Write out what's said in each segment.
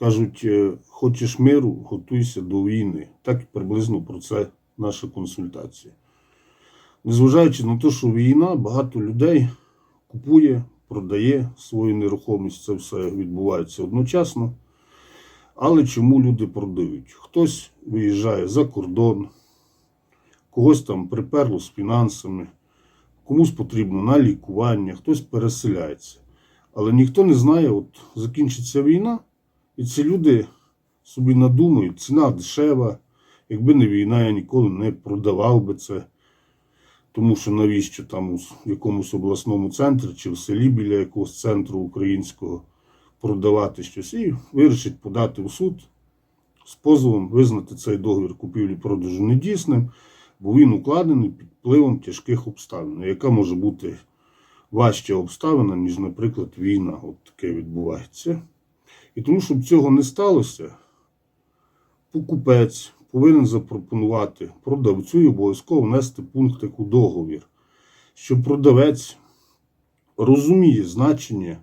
Кажуть, е, хочеш миру, готуйся до війни. Так приблизно про це наша консультація. Незважаючи на те, що війна, багато людей купує, продає свою нерухомість, це все відбувається одночасно. Але чому люди продають? Хтось виїжджає за кордон, когось там приперло з фінансами, комусь потрібно на лікування, хтось переселяється. Але ніхто не знає, от закінчиться війна, і ці люди собі надумають, ціна дешева. Якби не війна, я ніколи не продавав би це. Тому що навіщо там в якомусь обласному центрі чи в селі біля якогось центру українського продавати щось і вирішить подати в суд з позовом визнати цей договір купівлі-продажу недійсним, бо він укладений під впливом тяжких обставин. Ну, Яка може бути важча обставина, ніж, наприклад, війна? От таке відбувається. І тому, щоб цього не сталося, покупець повинен запропонувати продавцю і обов'язково внести пункти у договір, що продавець розуміє значення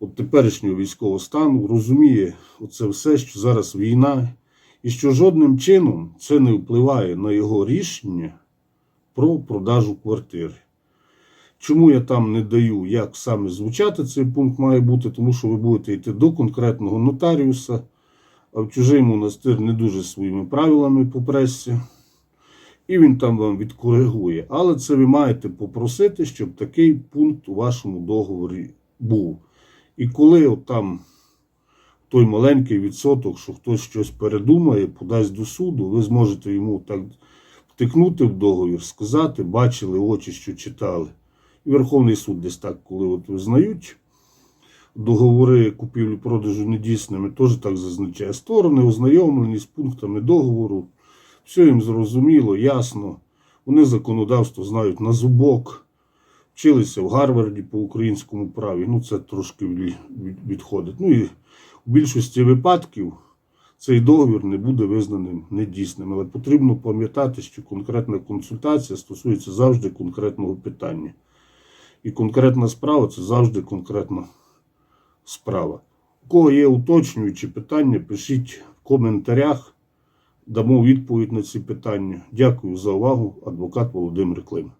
от теперішнього військового стану, розуміє оце все, що зараз війна, і що жодним чином це не впливає на його рішення про продажу квартири. Чому я там не даю, як саме звучати цей пункт має бути, тому що ви будете йти до конкретного нотаріуса, а в чужий монастир не дуже своїми правилами по пресі, і він там вам відкоригує. Але це ви маєте попросити, щоб такий пункт у вашому договорі був. І коли от там той маленький відсоток, що хтось щось передумає, подасть до суду, ви зможете йому так втикнути в договір, сказати, бачили очі, що читали. І Верховний суд десь так, коли от визнають договори купівлі-продажу недійсними, теж так зазначає. Сторони ознайомлені з пунктами договору. Все їм зрозуміло, ясно. Вони законодавство знають на зубок, вчилися в Гарварді по українському праві. Ну, це трошки від- від- відходить. Ну і в більшості випадків цей договір не буде визнаним недійсним. Але потрібно пам'ятати, що конкретна консультація стосується завжди конкретного питання. І конкретна справа це завжди конкретна справа. У кого є уточнюючі питання, пишіть в коментарях, дамо відповідь на ці питання. Дякую за увагу, адвокат Володимир Клим.